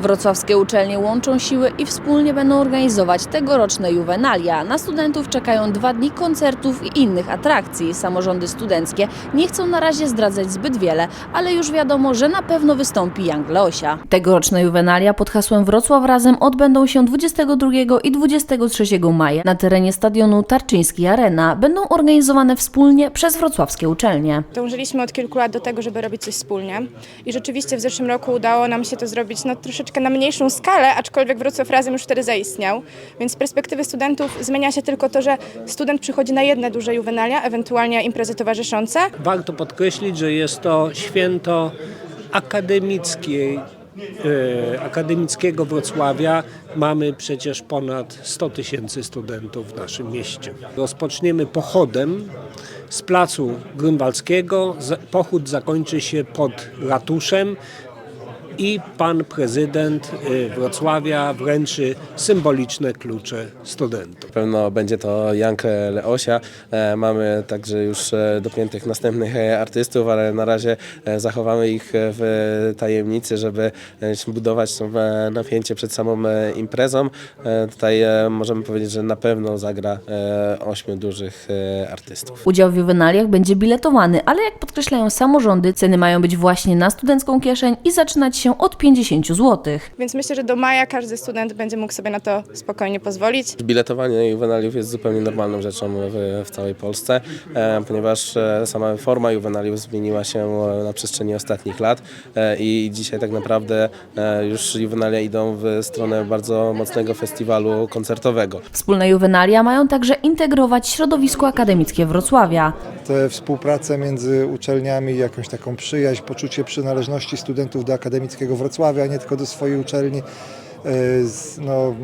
Wrocławskie uczelnie łączą siły i wspólnie będą organizować tegoroczne juwenalia. Na studentów czekają dwa dni koncertów i innych atrakcji. Samorządy studenckie nie chcą na razie zdradzać zbyt wiele, ale już wiadomo, że na pewno wystąpi Young Leosia. Tegoroczne juwenalia pod hasłem Wrocław Razem odbędą się 22 i 23 maja na terenie stadionu Tarczyński Arena. Będą organizowane wspólnie przez wrocławskie uczelnie. Dążyliśmy od kilku lat do tego, żeby robić coś wspólnie i rzeczywiście w zeszłym roku udało nam się to zrobić no, troszeczkę na mniejszą skalę, aczkolwiek Wrocław Razem już wtedy zaistniał. Więc z perspektywy studentów zmienia się tylko to, że student przychodzi na jedne duże juwenalia, ewentualnie imprezy towarzyszące. Warto podkreślić, że jest to święto akademickiej, e, akademickiego Wrocławia. Mamy przecież ponad 100 tysięcy studentów w naszym mieście. Rozpoczniemy pochodem z placu Grunwaldzkiego. Pochód zakończy się pod ratuszem i pan prezydent e, Wrocławia wręczy symboliczne klucze studentom. Na pewno będzie to Jank Leosia. E, Mamy także już e, dopiętych następnych e, artystów, ale na razie zachowamy ich w tajemnicy, żeby budować to napięcie przed samą imprezą. Tutaj możemy powiedzieć, że na pewno zagra ośmiu dużych artystów. Udział w juwenaliach będzie biletowany, ale jak podkreślają samorządy, ceny mają być właśnie na studencką kieszeń i zaczynać się od 50 zł. Więc myślę, że do maja każdy student będzie mógł sobie na to spokojnie pozwolić. Biletowanie juwenaliów jest zupełnie normalną rzeczą w, w całej Polsce, e, ponieważ e, sama forma juwenaliów zmieniła się e, na przestrzeni ostatnich lat e, i dzisiaj tak naprawdę e, już juwenalia idą w stronę bardzo mocnego festiwalu koncertowego. Wspólne juwenalia mają także integrować środowisko akademickie Wrocławia. tę współpracę między uczelniami, jakąś taką przyjaźń, poczucie przynależności studentów do akademickiego Wrocławia, nie tylko do swojej uczelni, e, no,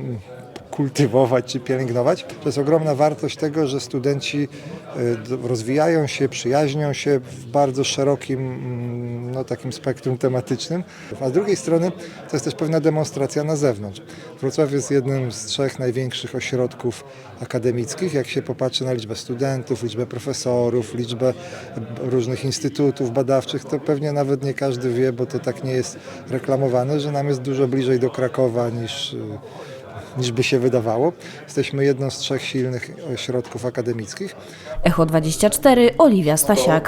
kultywować czy pielęgnować. To jest ogromna wartość tego, że studenci e, rozwijają się, przyjaźnią się w bardzo szerokim mm, no, takim spektrum tematycznym. A z drugiej strony to jest też pewna demonstracja na zewnątrz. Wrocław jest jednym z trzech największych ośrodków akademickich. Jak się popatrzy na liczbę studentów, liczbę profesorów, liczbę różnych instytutów badawczych, to pewnie nawet nie każdy wie, bo to tak nie jest reklamowane, że nam jest dużo bliżej do Krakowa niż, niż by się wydawało. Jesteśmy jedną z trzech silnych ośrodków akademickich. Echo 24, Oliwia Stasiak.